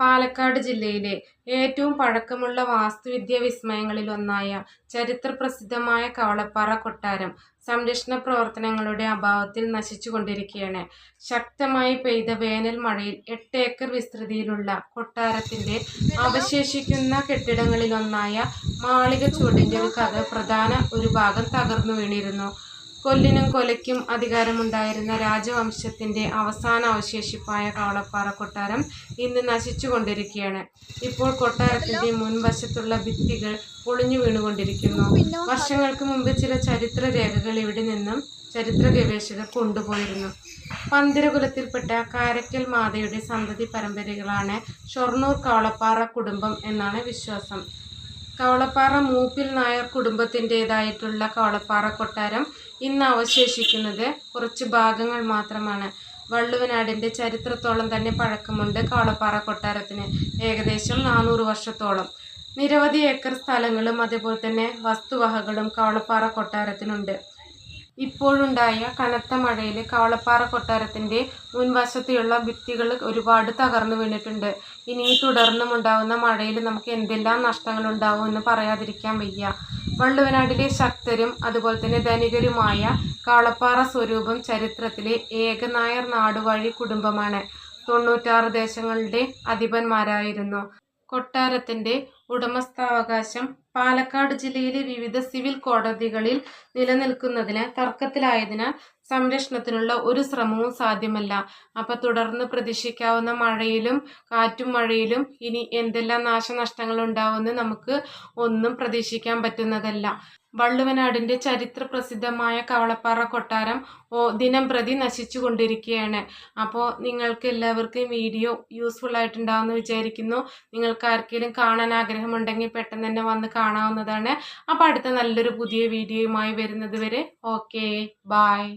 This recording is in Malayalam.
പാലക്കാട് ജില്ലയിലെ ഏറ്റവും പഴക്കമുള്ള വാസ്തുവിദ്യാ വിസ്മയങ്ങളിലൊന്നായ ചരിത്രപ്രസിദ്ധമായ കവളപ്പാറ കൊട്ടാരം സംരക്ഷണ പ്രവർത്തനങ്ങളുടെ അഭാവത്തിൽ നശിച്ചുകൊണ്ടിരിക്കുകയാണ്. ശക്തമായി പെയ്ത വേനൽ മഴയിൽ എട്ട് ഏക്കർ വിസ്തൃതിയിലുള്ള കൊട്ടാരത്തിന്റെ അവശേഷിക്കുന്ന കെട്ടിടങ്ങളിലൊന്നായ മാളിക ചുവടിന്റെ ഒരു കഥ പ്രധാന ഒരു ഭാഗം തകർന്നു വീണിരുന്നു. കൊല്ലിനും കൊലയ്ക്കും അധികാരമുണ്ടായിരുന്ന രാജവംശത്തിന്റെ അവസാന അവശേഷിപ്പായ കവളപ്പാറ കൊട്ടാരം ഇന്ന് നശിച്ചുകൊണ്ടിരിക്കുകയാണ്. ഇപ്പോൾ കൊട്ടാരത്തിന്റെ മുൻവശത്തുള്ള ഭിത്തികൾ പൊളിഞ്ഞു വീണുകൊണ്ടിരിക്കുന്നു. വർഷങ്ങൾക്ക് മുമ്പ് ചില ചരിത്ര രേഖകൾ ഇവിടെ നിന്നും ചരിത്ര ഗവേഷകർ കൊണ്ടുപോയിരുന്നു. പന്തിരകുലത്തിൽപ്പെട്ട കാരക്കൽ മാതയുടെ സന്തതി പരമ്പരകളാണ് ഷൊർണൂർ കവളപ്പാറ കുടുംബം എന്നാണ് വിശ്വാസം. കവളപ്പാറ മൂപ്പിൽ നായർ കുടുംബത്തിന്റെതായിട്ടുള്ള കവളപ്പാറ കൊട്ടാരം ഇന്ന് അവശേഷിക്കുന്നത് കുറച്ച് ഭാഗങ്ങൾ മാത്രമാണ്. വള്ളുവനാടിന്റെ ചരിത്രത്തോളം തന്നെ പഴക്കമുണ്ട് കവളപ്പാറ കൊട്ടാരത്തിന്. ഏകദേശം നാനൂറ് വർഷത്തോളം. നിരവധി ഏക്കർ സ്ഥലങ്ങളും അതേപോലെ തന്നെ വസ്തുവകകളും കവളപ്പാറ കൊട്ടാരത്തിനുണ്ട്. ഇപ്പോഴുണ്ടായ കനത്ത മഴയിൽ കവളപ്പാറ കൊട്ടാരത്തിന്റെ മുൻവശത്തെയുള്ള ഭിത്തികൾ ഒരുപാട് തകർന്നു വീണിട്ടുണ്ട്. ഇനി തുടർന്നും ഉണ്ടാകുന്ന മഴയിൽ നമുക്ക് എന്തെല്ലാം നഷ്ടങ്ങൾ ഉണ്ടാവുമെന്ന് പറയാതിരിക്കാൻ വയ്യ. വള്ളുവനാടിലെ ശക്തരും അതുപോലെ തന്നെ ധനികരുമായ കാളപ്പാറ സ്വരൂപം ചരിത്രത്തിലെ ഏകനായർ നാടുവഴി കുടുംബമാണ്. തൊണ്ണൂറ്റാറ് ദേശങ്ങളുടെ അധിപന്മാരായിരുന്നു. കൊട്ടാരത്തിന്റെ ഉടമസ്ഥാവകാശം പാലക്കാട് ജില്ലയിലെ വിവിധ സിവിൽ കോടതികളിൽ നിലനിൽക്കുന്നതിന് തർക്കത്തിലായതിനാൽ സംരക്ഷണത്തിനുള്ള ഒരു ശ്രമവും സാധ്യമല്ല. അപ്പൊ തുടർന്ന് പ്രതീക്ഷിക്കാവുന്ന മഴയിലും കാറ്റും മഴയിലും ഇനി എന്തെല്ലാം നാശനഷ്ടങ്ങൾ ഉണ്ടാവുമെന്ന് നമുക്ക് ഒന്നും പ്രതീക്ഷിക്കാൻ പറ്റുന്നതല്ല. വള്ളുവനാടിന്റെ ചരിത്ര പ്രസിദ്ധമായ കവളപ്പാറ കൊട്ടാരം ഓ ദിനം പ്രതി നശിച്ചു കൊണ്ടിരിക്കുകയാണ് അപ്പോൾ നിങ്ങൾക്ക് എല്ലാവർക്കും വീഡിയോ യൂസ്ഫുൾ ആയിട്ടുണ്ടാവുമെന്ന് വിചാരിക്കുന്നു. നിങ്ങൾക്ക് ആർക്കെങ്കിലും കാണാൻ ആഗ്രഹമുണ്ടെങ്കിൽ പെട്ടെന്ന് തന്നെ വന്ന് കാണാവുന്നതാണ്. അപ്പോൾ അടുത്ത നല്ലൊരു പുതിയ വീഡിയോയുമായി വരുന്നത് വരെ ഓക്കേ ബായ്